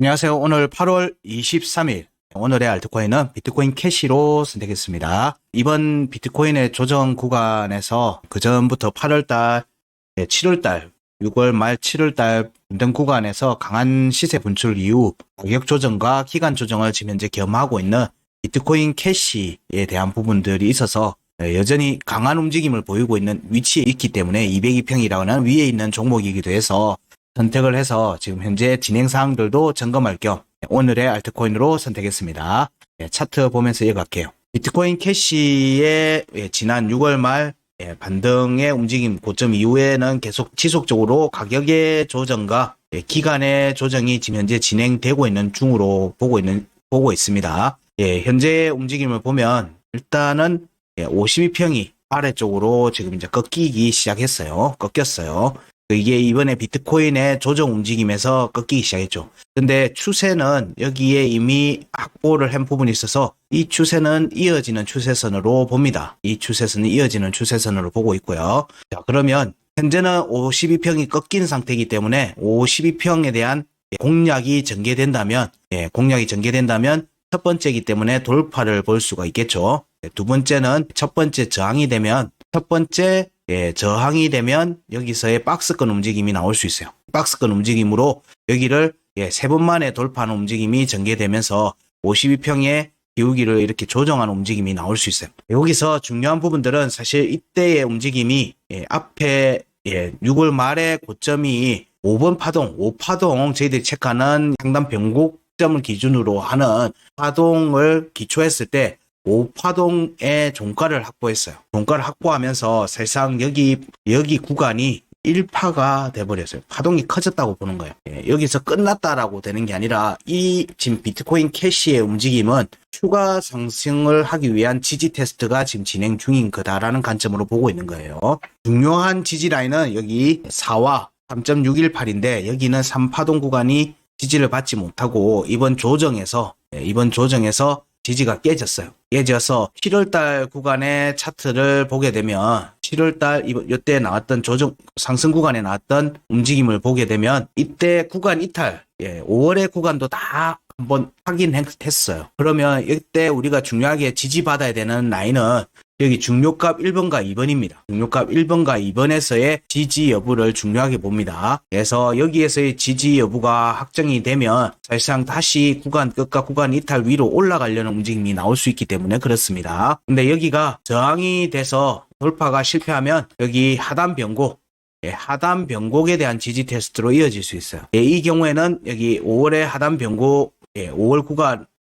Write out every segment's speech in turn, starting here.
안녕하세요. 오늘 8월 23일 오늘의 알트코인은 비트코인 캐시로 선택했습니다. 이번 비트코인의 조정 구간에서 그 전부터 8월달, 7월달, 6월 말 7월달 등 구간에서 강한 시세 분출 이후 가격 조정과 기간 조정을 지금 현재 겸하고 있는 비트코인 캐시에 대한 부분들이 있어서 여전히 강한 움직임을 보이고 있는 위치에 있기 때문에 202평이라는 위에 있는 종목이기도 해서 선택을 해서 지금 현재 진행 사항들도 점검할 겸 오늘의 알트코인으로 선택했습니다. 예, 차트 보면서 이어갈게요. 비트코인 캐시의 예, 지난 6월 말 예, 반등의 움직임 고점 이후에는 계속 지속적으로 가격의 조정과 예, 기간의 조정이 지금 현재 진행되고 있는 중으로 보고 있는 보고 있습니다. 예, 현재의 움직임을 보면 일단은 52평이 아래쪽으로 지금 이제 꺾이기 시작했어요. 꺾였어요. 이게 이번에 비트코인의 조정 움직임에서 꺾이기 시작했죠. 근데 추세는 여기에 이미 확보를 한 부분이 있어서 이 추세는 이어지는 추세선으로 봅니다. 이 추세선은 이어지는 추세선으로 보고 있고요. 자, 그러면 현재는 52평이 꺾인 상태이기 때문에 52평에 대한 공략이 전개된다면, 예, 공략이 전개된다면 첫 번째이기 때문에 돌파를 볼 수가 있겠죠. 예, 두 번째는 첫 번째 저항이 되면 첫 번째 예, 저항이 되면 여기서의 박스권 움직임이 나올 수 있어요. 박스권 움직임으로 여기를 예, 세 번 만에 돌파하는 움직임이 전개되면서 52평의 기울기를 이렇게 조정하는 움직임이 나올 수 있어요. 여기서 중요한 부분들은 사실 이때의 움직임이 예, 앞에 예, 6월 말에 고점이 5번 파동, 5파동 저희들이 체크하는 상단 변곡점을 기준으로 하는 파동을 기초했을 때 5파동의 종가를 확보했어요. 종가를 확보하면서 사실상 여기 여기 구간이 1파가 돼버렸어요. 파동이 커졌다고 보는 거예요. 예, 여기서 끝났다라고 되는 게 아니라 이 지금 비트코인 캐시의 움직임은 추가 상승을 하기 위한 지지 테스트가 지금 진행 중인 거다라는 관점으로 보고 있는 거예요. 중요한 지지 라인은 여기 4와 3.618인데 여기는 3파동 구간이 지지를 받지 못하고 이번 조정에서 예, 이번 조정에서 지지가 깨졌어요. 깨져서 7월달 구간의 차트를 보게 되면 7월달 이때 나왔던 조정 상승 구간에 나왔던 움직임을 보게 되면 이때 구간 이탈, 예, 5월의 구간도 다 한번 확인했어요. 그러면 이때 우리가 중요하게 지지받아야 되는 라인은 여기 중요값 1번과 2번입니다. 중요값 1번과 2번에서의 지지 여부를 중요하게 봅니다. 그래서 여기에서의 지지 여부가 확정이 되면 사실상 다시 구간 끝과 구간 이탈 위로 올라가려는 움직임이 나올 수 있기 때문에 그렇습니다. 근데 여기가 저항이 돼서 돌파가 실패하면 여기 하단 변곡 예, 하단 변곡에 대한 지지 테스트로 이어질 수 있어요. 예, 이 경우에는 여기 5월의 하단 변곡, 예, 5월 구간 예,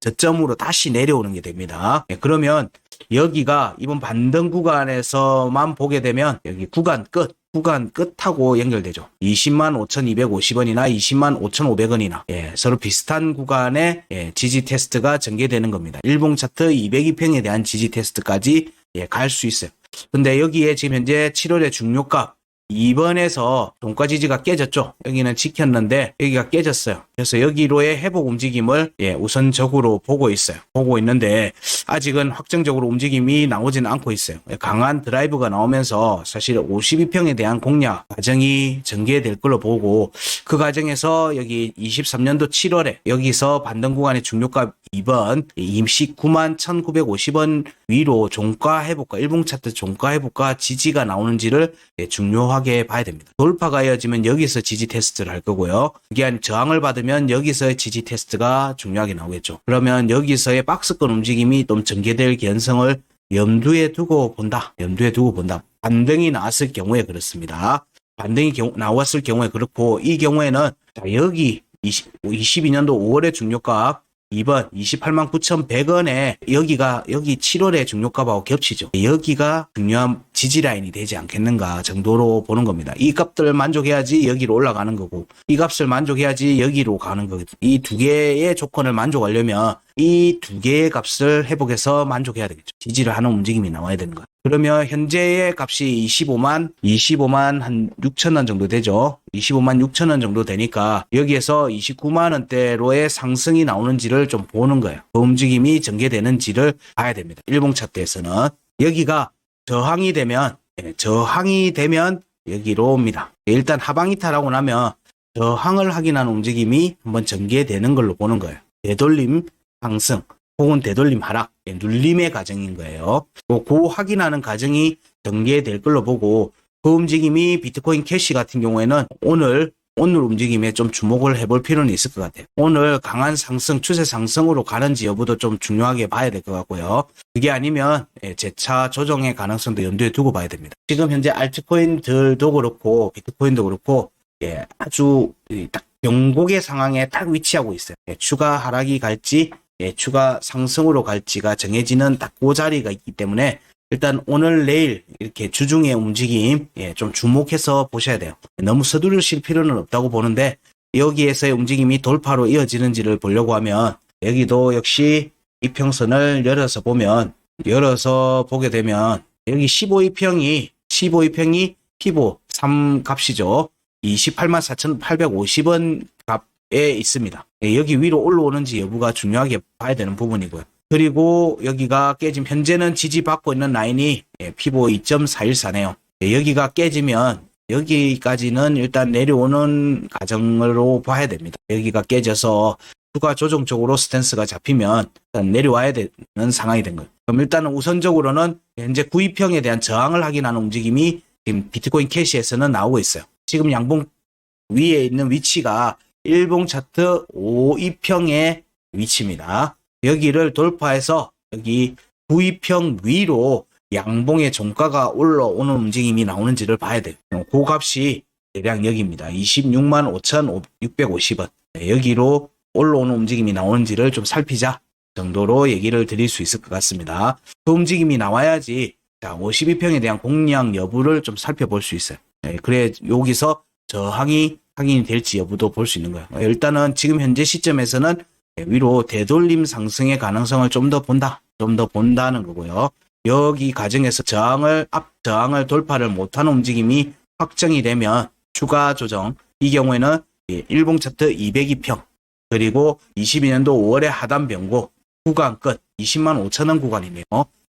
저점으로 다시 내려오는 게 됩니다. 예, 그러면 여기가 이번 반등 구간에서만 보게 되면 여기 구간 끝, 구간 끝하고 연결되죠. 20만 5,250원이나 20만 5,500원이나 예, 서로 비슷한 구간의 예, 지지 테스트가 전개되는 겁니다. 일봉 차트 202평에 대한 지지 테스트까지 예, 갈 수 있어요. 근데 여기에 지금 현재 7월의 중요값 2번에서 종가 지지가 깨졌죠. 여기는 지켰는데 여기가 깨졌어요. 그래서 여기로의 회복 움직임을 예, 우선적으로 보고 있어요. 보고 있는데 아직은 확정적으로 움직임이 나오지는 않고 있어요. 강한 드라이브가 나오면서 사실 52평에 대한 공략 과정이 전개될 걸로 보고 그 과정에서 여기 23년도 7월에 여기서 반등 구간의 중요가 2번 임시 9만 1,950원 위로 종가 회복과 일봉 차트 종가 회복과 지지가 나오는지를 예, 중요하게 봐야 됩니다. 돌파가 이어지면 여기서 지지 테스트를 할 거고요. 그게 저항을 받으면 여기서의 지지 테스트가 중요하게 나오겠죠. 그러면 여기서의 박스권 움직임이 좀 전개될 개연성을 염두에 두고 본다. 염두에 두고 본다. 반등이 나왔을 경우에 그렇습니다. 반등이 경우, 나왔을 경우에 그렇고 이 경우에는 자, 여기 20, 22년도 5월의 중요가 2번 28만 9,100원에 여기가 여기 7월의 중요값하고 겹치죠. 여기가 중요한 지지 라인이 되지 않겠는가 정도로 보는 겁니다. 이 값들을 만족해야지 여기로 올라가는 거고 이 값을 만족해야지 여기로 가는 거거든요. 이 두 개의 조건을 만족하려면 이 두 개의 값을 회복해서 만족해야 되겠죠. 지지를 하는 움직임이 나와야 되는 거예요. 그러면 현재의 값이 25만, 25만 한 6천 원 정도 되죠. 25만 6천 원 정도 되니까 여기에서 29만 원대로의 상승이 나오는지를 좀 보는 거예요. 그 움직임이 전개되는지를 봐야 됩니다. 일봉 차트에서는 여기가 저항이 되면 예, 저항이 되면 여기로 옵니다. 일단 하방 이탈하고 나면 저항을 확인하는 움직임이 한번 전개되는 걸로 보는 거예요. 되돌림 상승 혹은 되돌림 하락, 예, 눌림의 과정인 거예요. 그, 그 확인하는 과정이 전개될 걸로 보고 그 움직임이 비트코인 캐시 같은 경우에는 오늘 오늘 움직임에 좀 주목을 해볼 필요는 있을 것 같아요. 오늘 강한 상승, 추세 상승으로 가는지 여부도 좀 중요하게 봐야 될 것 같고요. 그게 아니면 예, 재차 조정의 가능성도 염두에 두고 봐야 됩니다. 지금 현재 알트코인들도 그렇고 비트코인도 그렇고 예, 아주 이딱 변곡의 상황에 딱 위치하고 있어요. 예, 추가 하락이 갈지 예, 추가 상승으로 갈지가 정해지는 딱 그 자리가 있기 때문에 일단 오늘 내일 이렇게 주중의 움직임 예, 좀 주목해서 보셔야 돼요. 너무 서두르실 필요는 없다고 보는데 여기에서의 움직임이 돌파로 이어지는지를 보려고 하면 여기도 역시 이평선을 열어서 보면 열어서 보게 되면 여기 15이평이 15이평이 피보 3 값이죠. 28만 4,850원 값에 있습니다. 예, 여기 위로 올라오는지 여부가 중요하게 봐야 되는 부분이고요. 그리고 여기가 깨지면 현재는 지지받고 있는 라인이 예, 피보 2.414네요. 여기가 깨지면 여기까지는 일단 내려오는 과정으로 봐야 됩니다. 여기가 깨져서 추가 조정 쪽으로 스탠스가 잡히면 일단 내려와야 되는 상황이 된 거예요. 그럼 일단은 우선적으로는 현재 구입형에 대한 저항을 확인하는 움직임이 지금 비트코인 캐시에서는 나오고 있어요. 지금 양봉 위에 있는 위치가 일봉 차트 5입형의 위치입니다. 여기를 돌파해서 여기 9입형 위로 양봉의 종가가 올라오는 움직임이 나오는지를 봐야 돼요. 그 값이 대략 여기입니다. 26만 5,650원. 네, 여기로 올라오는 움직임이 나오는지를 좀 살피자 정도로 얘기를 드릴 수 있을 것 같습니다. 그 움직임이 나와야지 자, 52평에 대한 공략 여부를 좀 살펴볼 수 있어요. 네, 그래 여기서 저항이 확인이 될지 여부도 볼 수 있는 거예요. 일단은 지금 현재 시점에서는 위로 되돌림 상승의 가능성을 좀 더 본다. 좀 더 본다는 거고요. 여기 과정에서 저항을 앞 저항을 돌파를 못하는 움직임이 확정이 되면 추가 조정 이 경우에는 예, 일봉 차트 202평 그리고 22년도 5월의 하단 변고 구간 끝 20만 5천 원 구간이네요.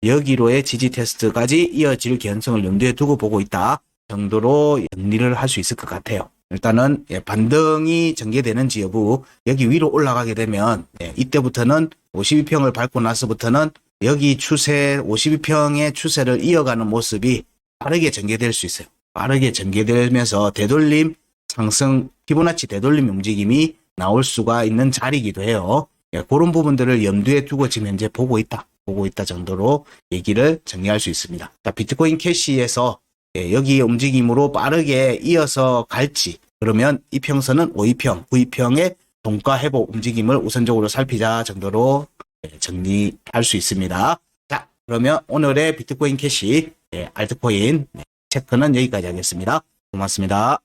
여기로의 지지 테스트까지 이어질 개연성을 염두에 두고 보고 있다 정도로 정리를 할 수 있을 것 같아요. 일단은 예, 반등이 전개되는지 여부 여기 위로 올라가게 되면 예, 이때부터는 52평을 밟고 나서부터는 여기 추세 52평의 추세를 이어가는 모습이 빠르게 전개될 수 있어요. 빠르게 전개되면서 되돌림 상승 피보나치 되돌림 움직임이 나올 수가 있는 자리이기도 해요. 예, 그런 부분들을 염두에 두고 지금 현재 보고 있다. 보고 있다 정도로 얘기를 정리할 수 있습니다. 자, 비트코인 캐시에서 예, 여기 움직임으로 빠르게 이어서 갈지 그러면 이평선은 5이평, 9이평의 종가 회복 움직임을 우선적으로 살피자 정도로 예, 정리할 수 있습니다. 자, 그러면 오늘의 비트코인 캐시 예, 알트코인 네, 체크는 여기까지 하겠습니다. 고맙습니다.